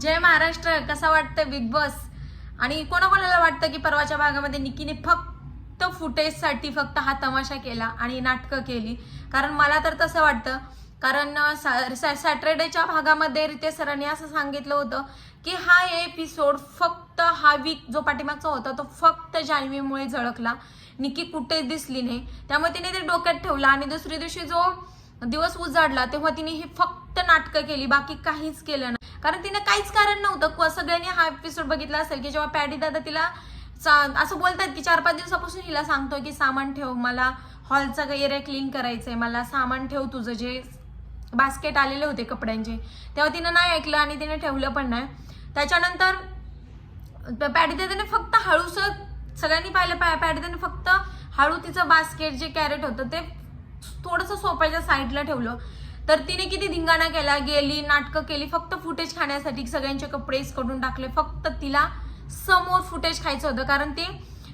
जय महाराष्ट्र कसा वाटतं big boss आणि कोणाकोणाला वाटतं की परवाच्या भागामध्ये निकीने फक्त फुटेजसाठी फक्त हा तमाशा केला आणि नाटकं केली? कारण मला तर तसं वाटतं. कारण सा- सॅटर्डेच्या भागामध्ये रितेश सरांनी असं सांगितलं होतं की हा एपिसोड फक्त हा वीक जो पाठीमागचा होता तो फक्त जान्हवीमुळे झळकला. निकी कुठे दिसली नाही. त्यामुळे तिने ते डोक्यात ठेवलं आणि दुसऱ्या दिवशी जो दिवस उजाडला तेव्हा तिने ही फक्त नाटकं केली बाकी काहीच केलं नाही. कारण तिनं काहीच कारण नव्हतं. सगळ्यांनी हा एपिसोड बघितला असेल की जेव्हा पॅडी दादा तिला असं बोलतात की चार पाच दिवसापासून हिला सांगतो की सामान ठेव मला हॉलचा एरिया क्लीन करायचंय मला सामान ठेव तुझं जे बास्केट आलेले होते कपड्यांचे. तेव्हा तिनं नाही ऐकलं आणि तिने ठेवलं पण नाही. त्याच्यानंतर पॅडी दादाने फक्त हळूस सगळ्यांनी पाहिलं पॅ पॅडीदाने फक्त हळू तिचं बास्केट जे कॅरेट होतं ते थोडंसं सोप्याच्या साईडला ठेवलं. तर तिने किती धिंगाणा केला गेली नाटकं केली फक्त फुटेज खाण्यासाठी सगळ्यांचे कपडेच काढून टाकले फक्त तिला समोर फुटेज खायचं होतं. कारण ते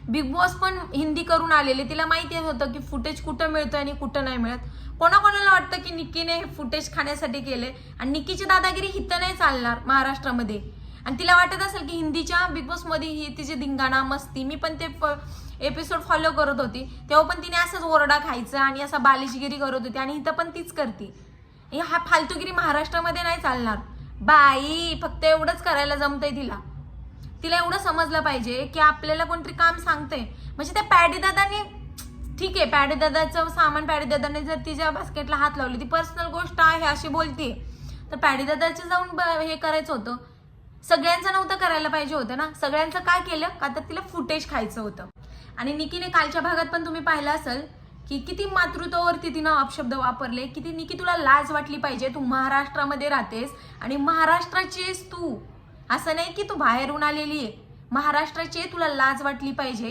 बिग बॉस पण हिंदी करून आलेले. तिला माहिती होतं की फुटेज कुठं मिळतं आणि कुठं नाही मिळत. कोणाकोणाला वाटतं की निक्कीने हे फुटेज खाण्यासाठी केले आणि निक्कीची दादागिरी हिथं नाही चालणार महाराष्ट्रामध्ये. आणि तिला वाटत असेल की हिंदीच्या बिग बॉसमध्ये ही तिची धिंगाणा मस्ती. मी पण ते एपिसोड फॉलो करत होती. तेव्हा पण तिने असंच ओरडा खायचं आणि असा बालिशगिरी करत होती आणि इथं पण तीच करते. हे हा फालतूगिरी महाराष्ट्रामध्ये नाही चालणार. बाई फक्त एवढंच करायला जमतंय तिला. तिला एवढं समजलं पाहिजे की आपल्याला कोणतरी काम सांगते म्हणजे त्या पॅडीदादाने ठीक आहे पॅडीदादाचं सामान पॅडीदादाने जर तिच्या बास्केटला हात लावली ती पर्सनल गोष्ट आहे अशी बोलते तर पॅडीदादाचं जाऊन ब- हे करायचं होतं. सगळ्यांचं नव्हतं करायला पाहिजे होतं ना. सगळ्यांचं काय केलं? का तर तिला फुटेज खायचं होतं. आणि निकीने कालच्या भागात पण तुम्ही पाहिलं असेल की किती मातृत्वावरती तिनं अपशब्द वापरले किती निकी तुला लाज वाटली पाहिजे तू महाराष्ट्रामध्ये राहतेस आणि महाराष्ट्राची आहेस तू. असं नाही की तू बाहेरून आलेली आहे. महाराष्ट्राची तुला लाज वाटली पाहिजे.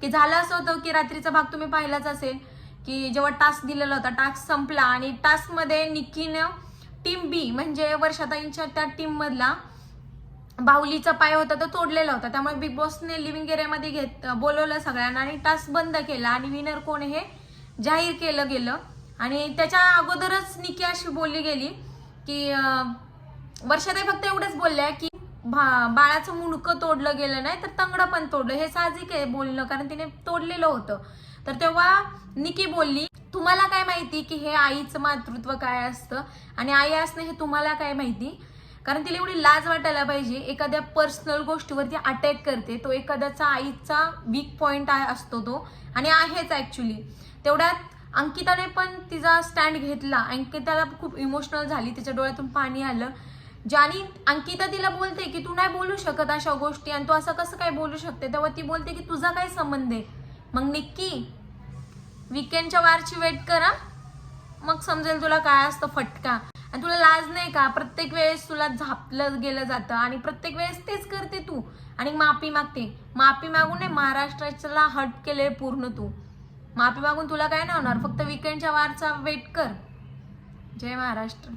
की झालं असं होतं की रात्रीचा भाग तुम्ही पाहिलाच असेल की जेव्हा टास्क दिलेला होता टास्क संपला आणि टास्कमध्ये निकीनं टीम बी म्हणजे वर्षाताईंच्या त्या टीममधला बाहुलीचा पाय होता तो तोडलेला होता. त्यामुळे बिग बॉसने लिव्हिंग एरियामध्ये घेत बोलवलं सगळ्यांना आणि टास्क बंद केला. आणि विनर कोण हे जाहीर केलं गेलं. आणि त्याच्या अगोदरच निकी अशी बोलली गेली की वर्षाताई फक्त एवढंच बोलल्या की भा- बाळाचं मुंडकं तोडलं गेलं नाही तर तंगडं पण तोडलं. हे साहजिक आहे बोलणं कारण तिने तोडलेलं होतं. तर तेव्हा निकी बोलली तुम्हाला काय माहिती की हे आईचं मातृत्व काय असतं? आणि आई असणं हे तुम्हाला काय माहिती? कारण तिला एवढी लाज वाटायला पाहिजे. एखाद्या पर्सनल गोष्टीवरती अटॅक करते. तो एखाद्याचा आईचा वीक पॉईंट असतो तो. आणि आहेच ॲक्च्युली तेवढ्यात अंकिताने पण तिचा स्टँड घेतला. अंकिताला खूप इमोशनल झाली. तिच्या डोळ्यातून पाणी आलं. ज्यानी अंकिता तिला बोलते की तू नाही बोलू शकत अशा गोष्टी आणि तू असं कसं काय बोलू शकते? तेव्हा ती बोलते की तुझा काय संबंध आहे? मग निक्की विकेंडच्या वारची वेट करा. मग समजेल तुला काय असतं फटका. आणि तुला लाज नाही का? प्रत्येक वेळेस तुला झापलं गेलं जातं आणि प्रत्येक वेळेस तेच करते तू. आणि माफी मागते. माफी मागून नाही महाराष्ट्राला हट केले पूर्ण तू. माफी मागून तुला काय नाही होणार? फक्त विकेंडच्या वारचा वेट कर. जय महाराष्ट्र.